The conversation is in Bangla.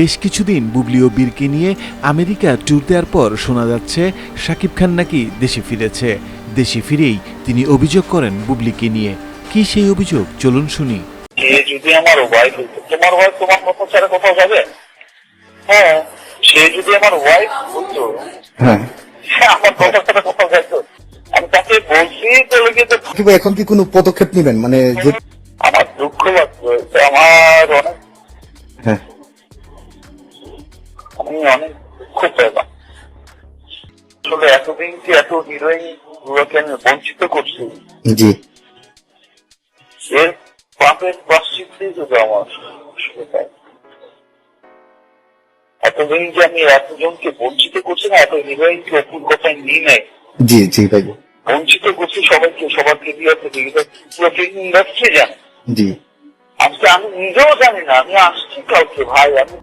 বেশ কিছুদিন বুবলি ও বীরকে নিয়ে আমেরিকা ট্যুর দেওয়ার পর শোনা যাচ্ছে শাকিব খান নাকি দেশে ফিরেছে। দেশে ফিরেই তিনি অভিযোগ করেন বুবলিকে নিয়ে। কি সেই অভিযোগ? চলুন শুনি। যদি আমার ওয়াইফ তোমার ওয়াইফ তোমার কথা ছাড়া কোথাও যাবে? হ্যাঁ সে যদি আমার ওয়াইফ হতো হ্যাঁ। সে আমার কথা ছাড়া কোথাও যেত আমি তাকে বলছি চলে গিয়ে এখন কি কোনো পদক্ষেপ নেবেন? মানে আমার দুঃখ লাগছে আমার অনেক হ্যাঁ। আমি অনেক দুঃখ পেলাম আসলে এতদিন কি এত হিরোইন গুলোকে আমি বঞ্চিত করছি জি। এর পাপের যদি আমার এতদিন যে আমি এতজনকে বঞ্চিত করছি না এত হিরোইনকে অপুর কথায় নিয়ে নেয় জি জি ভাই। বঞ্চিত করছি সবাইকে সবার ক্যারিয়ার থেকে পুরো ফিল্ম ইন্ডাস্ট্রি জানে। জি। আজকে আমি নিজেও জানি না আমি আসছি কাউকে ভাই আমি